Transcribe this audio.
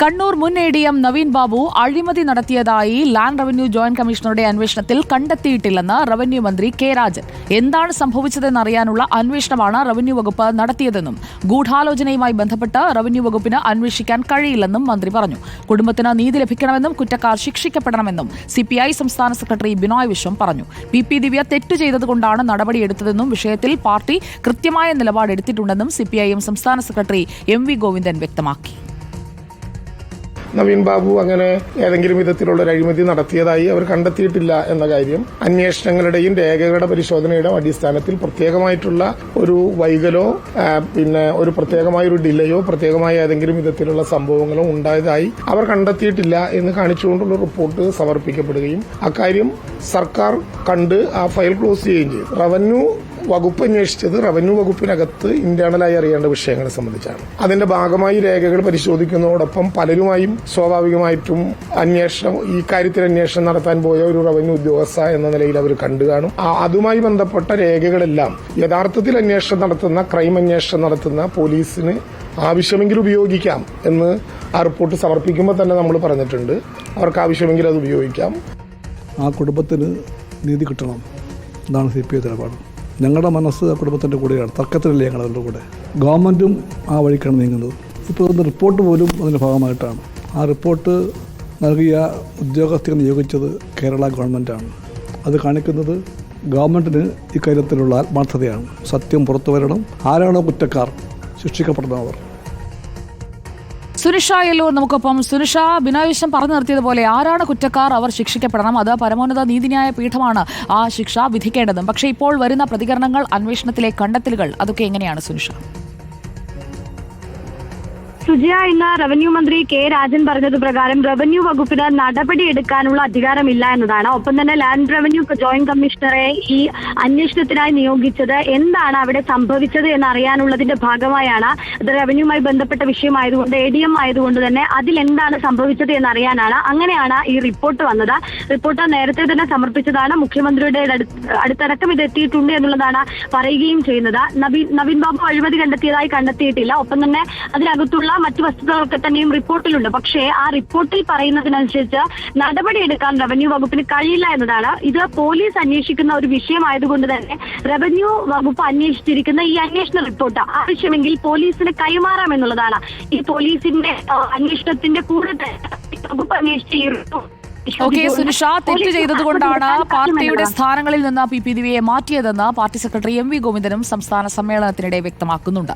കണ്ണൂർ മുൻ A D M Naveen Babu അഴിമതി നടത്തിയതായി ലാൻഡ് റവന്യൂ ജോയിന്റ് കമ്മീഷണറുടെ അന്വേഷണത്തിൽ കണ്ടെത്തിയിട്ടില്ലെന്ന് റവന്യൂ മന്ത്രി കെ രാജൻ. എന്താണ് സംഭവിച്ചതെന്നറിയാനുള്ള അന്വേഷണമാണ് റവന്യൂ വകുപ്പ് നടത്തിയതെന്നും ഗൂഢാലോചനയുമായി ബന്ധപ്പെട്ട് റവന്യൂ വകുപ്പിന് അന്വേഷിക്കാൻ കഴിയില്ലെന്നും മന്ത്രി പറഞ്ഞു. കുടുംബത്തിന് നീതി ലഭിക്കണമെന്നും കുറ്റക്കാർ ശിക്ഷിക്കപ്പെടണമെന്നും സിപിഐ സംസ്ഥാന സെക്രട്ടറി ബിനോയ് വിശ്വം പറഞ്ഞു. പി പി ദിവ്യ തെറ്റു ചെയ്തതുകൊണ്ടാണ് നടപടിയെടുത്തതെന്നും വിഷയത്തിൽ പാർട്ടി കൃത്യമായ നിലപാടെടുത്തിട്ടുണ്ടെന്നും സിപിഐഎം സംസ്ഥാന സെക്രട്ടറി എം വി ഗോവിന്ദൻ വ്യക്തമാക്കി. നവീൻ ബാബു അങ്ങനെ ഏതെങ്കിലും വിധത്തിലുള്ള ഒരു അഴിമതി നടത്തിയതായി അവർ കണ്ടെത്തിയിട്ടില്ല എന്ന കാര്യം അന്വേഷണങ്ങളുടെയും രേഖകളുടെ പരിശോധനയുടെയും അടിസ്ഥാനത്തിൽ പ്രത്യേകമായിട്ടുള്ള ഒരു വൈകലോ പിന്നെ ഒരു പ്രത്യേകമായ ഒരു ഡിലയോ പ്രത്യേകമായ ഏതെങ്കിലും വിധത്തിലുള്ള സംഭവങ്ങളോ ഉണ്ടായതായി അവർ കണ്ടെത്തിയിട്ടില്ല എന്ന് കാണിച്ചുകൊണ്ടുള്ള റിപ്പോർട്ട് സമർപ്പിക്കപ്പെടുകയും അക്കാര്യം സർക്കാർ കണ്ട് ആ ഫയൽ ക്ലോസ് ചെയ്യുകയും ചെയ്തു. റവന്യൂ വകുപ്പ് അന്വേഷിച്ചത് റവന്യൂ വകുപ്പിനകത്ത് ഇന്റേണലായി അറിയേണ്ട വിഷയങ്ങളെ സംബന്ധിച്ചാണ്. അതിന്റെ ഭാഗമായി രേഖകൾ പരിശോധിക്കുന്നതോടൊപ്പം പലരുമായും സ്വാഭാവികമായിട്ടും അന്വേഷണം ഈ കാര്യത്തിൽ അന്വേഷണം നടത്താൻ പോയ ഒരു റവന്യൂ ഉദ്യോഗസ്ഥ എന്ന നിലയിൽ അവർ കണ്ടു കാണും. അതുമായി ബന്ധപ്പെട്ട രേഖകളെല്ലാം യഥാർത്ഥത്തിൽ അന്വേഷണം നടത്തുന്ന ക്രൈം അന്വേഷണം നടത്തുന്ന പോലീസിന് ആവശ്യമെങ്കിൽ ഉപയോഗിക്കാം എന്ന് ആ റിപ്പോർട്ട് സമർപ്പിക്കുമ്പോൾ തന്നെ നമ്മൾ പറഞ്ഞിട്ടുണ്ട്. അവർക്ക് ആവശ്യമെങ്കിൽ അത് ഉപയോഗിക്കാം. ആ കുടുംബത്തിന് നീതി കിട്ടണം. എന്നാണ് സി പി ഐ നിലപാട്. ഞങ്ങളുടെ മനസ്സ് കുടുംബത്തിന്റെ കൂടെയാണ്. തർക്കത്തിലല്ലേ അതിന്റെ കൂടെ? ഗവൺമെന്റും ആ വഴിക്കാണ് നീങ്ങുന്നത്. ഇപ്പോൾ അതിന്റെ റിപ്പോർട്ട് പോലും അതിന്റെ ഭാഗമായിട്ടാണ്. ആ റിപ്പോർട്ട് നൽകിയ ഉദ്യോഗസ്ഥരെ നിയോഗിച്ചത് കേരള ഗവൺമെന്റാണ്. അത് കാണിക്കുന്നത് ഗവൺമെന്റിന് ഇക്കാര്യത്തിലുള്ള ആത്മാർത്ഥതയാണ്. സത്യം പുറത്തു വരണം. ആരാണോ കുറ്റക്കാർ ശിക്ഷിക്കപ്പെടുന്നവർ. സുനിഷ യെല്ലൂർ നമുക്കൊപ്പം. സുനിഷ ബിനോയ് പറഞ്ഞു നിർത്തിയതുപോലെ ആരാണ് കുറ്റക്കാർ? അവർ ശിക്ഷിക്കപ്പെടണം. അത് പരമോന്നത നീതിന്യായ പീഠമാണ് ആ ശിക്ഷ വിധിക്കേണ്ടതും. പക്ഷേ ഇപ്പോൾ വരുന്ന പ്രതികരണങ്ങൾ അന്വേഷണത്തിലെ കണ്ടെത്തലുകൾ അതൊക്കെ എങ്ങനെയാണ് സുനിഷ? സുജയ ഇന്ന് റവന്യൂ മന്ത്രി കെ രാജൻ പറഞ്ഞത് പ്രകാരം റവന്യൂ വകുപ്പിന് നടപടി എടുക്കാനുള്ള അധികാരമില്ല എന്നതാണ്. ഒപ്പം തന്നെ ലാൻഡ് റവന്യൂ ജോയിന്റ് കമ്മീഷണറെ ഈ അന്വേഷണത്തിനായി നിയോഗിച്ചത് എന്താണ് അവിടെ സംഭവിച്ചത് എന്ന് അറിയാനുള്ളതിന്റെ ഭാഗമായാണ് ഇത് റവന്യൂമായി ബന്ധപ്പെട്ട വിഷയമായതുകൊണ്ട് എ ഡി എം ആയതുകൊണ്ട് തന്നെ അതിൽ എന്താണ് സംഭവിച്ചത് എന്ന് അറിയാനാണ് അങ്ങനെയാണ് ഈ റിപ്പോർട്ട് വന്നത്. റിപ്പോർട്ട് നേരത്തെ തന്നെ സമർപ്പിച്ചതാണ്. മുഖ്യമന്ത്രിയുടെ അടുത്തടക്കം ഇത് എത്തിയിട്ടുണ്ട് എന്നുള്ളതാണ് പറയുകയും ചെയ്യുന്നത്. നവീൻ നവീൻ ബാബു അഴിമതി കണ്ടെത്തിയതായി കണ്ടെത്തിയിട്ടില്ല. ഒപ്പം തന്നെ അതിനകത്തുള്ള മറ്റു വസ്തുതകളൊക്കെ തന്നെയും റിപ്പോർട്ടിലുണ്ട്. പക്ഷേ ആ റിപ്പോർട്ടിൽ പറയുന്നതിനനുസരിച്ച് നടപടിയെടുക്കാൻ റവന്യൂ വകുപ്പിന് കഴിയില്ല എന്നതാണ്. ഇത് പോലീസ് അന്വേഷിക്കുന്ന ഒരു വിഷയമായതുകൊണ്ട് തന്നെ റവന്യൂ വകുപ്പ് അന്വേഷിച്ചിരിക്കുന്ന ഈ അന്വേഷണ റിപ്പോർട്ട് ആവശ്യമെങ്കിൽ പോലീസിന് കൈമാറാം എന്നുള്ളതാണ്. ഈ പോലീസിന്റെ അന്വേഷണത്തിന്റെ കൂടെ തന്നെ വകുപ്പ് അന്വേഷിച്ച ഈ റിപ്പോർട്ട് ഓക്കെ സുനിഷ തെറ്റ് ചെയ്തതുകൊണ്ടാണ് പാർട്ടിയുടെ സ്ഥാനങ്ങളിൽ നിന്ന് പി പി ദിവിയെ മാറ്റിയതെന്ന് പാർട്ടി സെക്രട്ടറി എം വി ഗോവിന്ദനും സംസ്ഥാന സമ്മേളനത്തിനിടെ വ്യക്തമാക്കുന്നുണ്ട്.